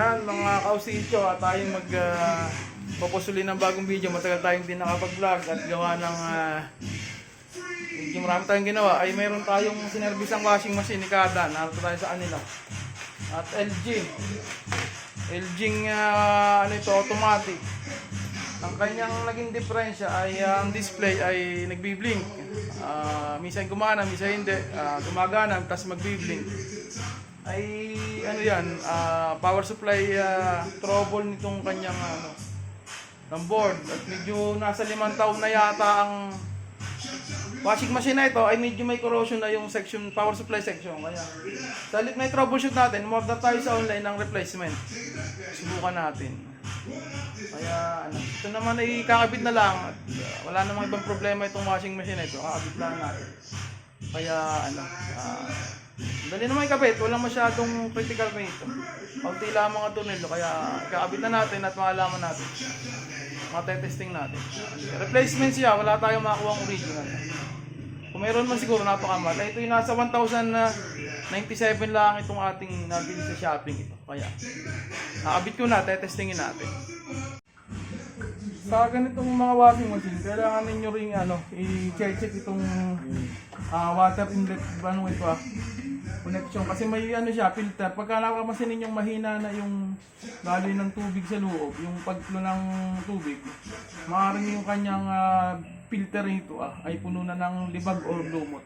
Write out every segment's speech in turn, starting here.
mga kausityo at tayo mag uh, ng bagong video. Matagal tayong hindi nakapag-vlog at gawa ng uh, medyo marami tayong ginawa. Ay mayroon tayong sinerbisang washing machine ni Kada. Narito tayo sa kanila. At LG. LG uh, ano ito, automatic. Ang kanyang naging diferensya ay uh, ang display ay nagbi-blink. Uh, minsan gumana, minsan hindi. Uh, gumagana, tapos magbi-blink. Ay ano yan, ah, power supply ah, trouble nitong kanyang ano, ng board. At medyo nasa limang taon na yata ang washing machine na ito ay medyo may corrosion na yung section, power supply section. Kaya sa halip na i-troubleshoot natin, umorder tayo sa online ng replacement. Subukan natin. Kaya ano, ito naman ay kakabit na lang at uh, wala namang ibang problema itong washing machine na ito. Kakabit lang natin. Kaya ano, ah, dali naman ikabit, walang masyadong critical rate. Kaunti lang mga tornilyo, kaya kakabit na natin at makalaman natin. Matetesting natin. Replacement siya, wala tayong makuha ang original. Kung meron man siguro napakamal. Ito yung nasa 1,097 lang itong ating nabili sa shopping ito. Kaya, nakabit ko na, tetestingin natin. Sa ganitong mga washing machine, kailangan ninyo ring ano, i-check itong ah, water inlet, ano ito ah, connection. Kasi may ano siya, filter. Pagka nakamasin ninyong mahina na yung daloy ng tubig sa loob, yung pagflow ng tubig, maaaring yung kanyang ah, filter nito ah, ay puno na ng libag or lumot.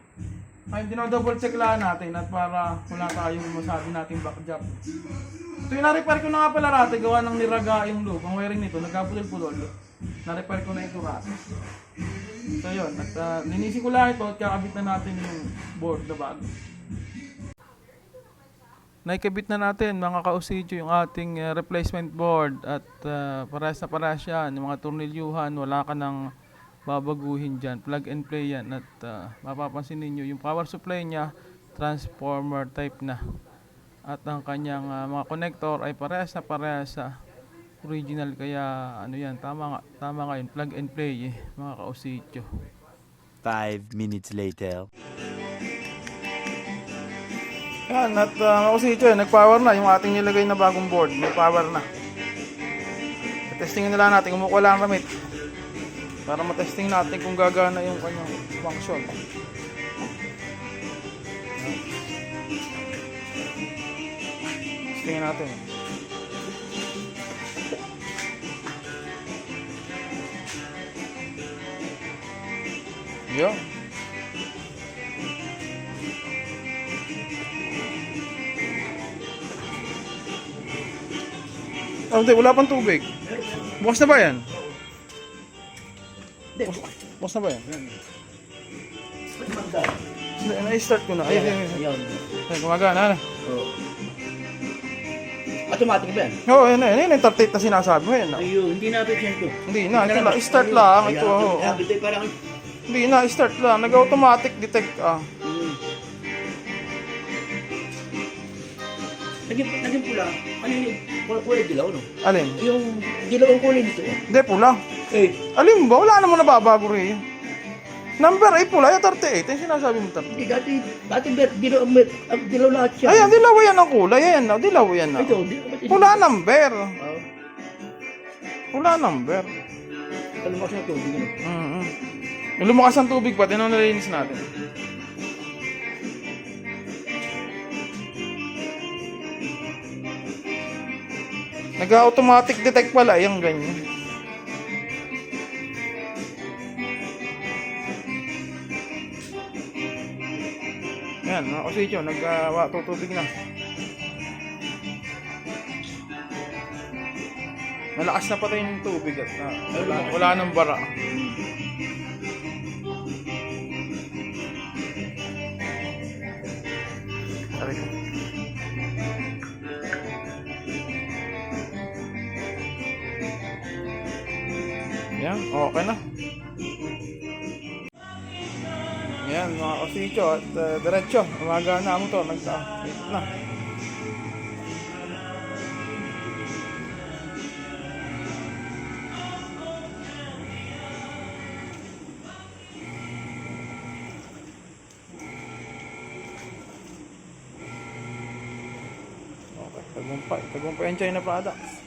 Ay, dinodouble check lang natin at para wala tayong masabi nating backjump. Ito yung na-repair ko na nga pala rate, gawa ng niraga yung loop. Ang wiring nito, nagkapulol-pulol. Na-repair ko na ito rate. So yun, at uh, linisin ko lang ito at kakabit na natin yung board na bago. Naikabit na natin mga kausidyo yung ating uh, replacement board at uh, parehas na parehas yan. Yung mga tornilyuhan, wala ka nang babaguhin dyan. Plug and play yan at uh, mapapansin ninyo yung power supply niya transformer type na. At ang kanyang uh, mga connector ay parehas na parehas sa original kaya ano yan tama nga tama nga yun plug and play eh, mga kausityo. Five minutes later. Yan, at uh, mga kausityo, eh, nag-power na yung ating nilagay na bagong board. May power na. Testingin na lang natin, kumukuha lang ang ramit. Para matesting natin kung gagana yung kanyang function. Testingin natin. Yun. Oh, hindi, wala pang tubig. Bukas na ba yan? Bukas, bukas na ba yan? Na-start ko na. Ayun, ayun, ayun. Ayun. Ayun, gumagana na. Oh. Automatic ba yan? Oo, oh, yun na. Yun yung 38 na sinasabi mo. Yun na. Ayun, hindi natin yan to. Hindi na, ito lang. Start lang. Ito, ito parang... Hindi na, start lang. Nag-automatic detect ah. Hmm. Naging, naging pula. Ano yung kulay, kulay dilaw, no? Alin? Yung dilaw ang kulay nito. eh. Hindi, pula. Eh, Alin ba? Wala naman nababago rin. Number ay pula, yung 38. Yung sinasabi mo 38. hindi dati, dati ber, dilaw, ang mer- ang dilaw lahat siya. Ayan, dilaw yan ang kulay. Ayan na, dilaw yan na. Ito, di, ba't ito? Pula number. Oh, Pula number. kalumas na tubig. Ano? Mm-hmm. Yung lumakas ang tubig pa, tinong nalinis natin. Nag-automatic detect pala, yung ganyan. Yan, mga kusityo, nag-tutubig na. Malakas na pati yung tubig at ah, wala, wala nang bara. Ko. Yan, okay na. Yan, mga kasicho at uh, diretso. Umaga na mo to. Nagta. na. Tagumpay. Tagumpay ang China products.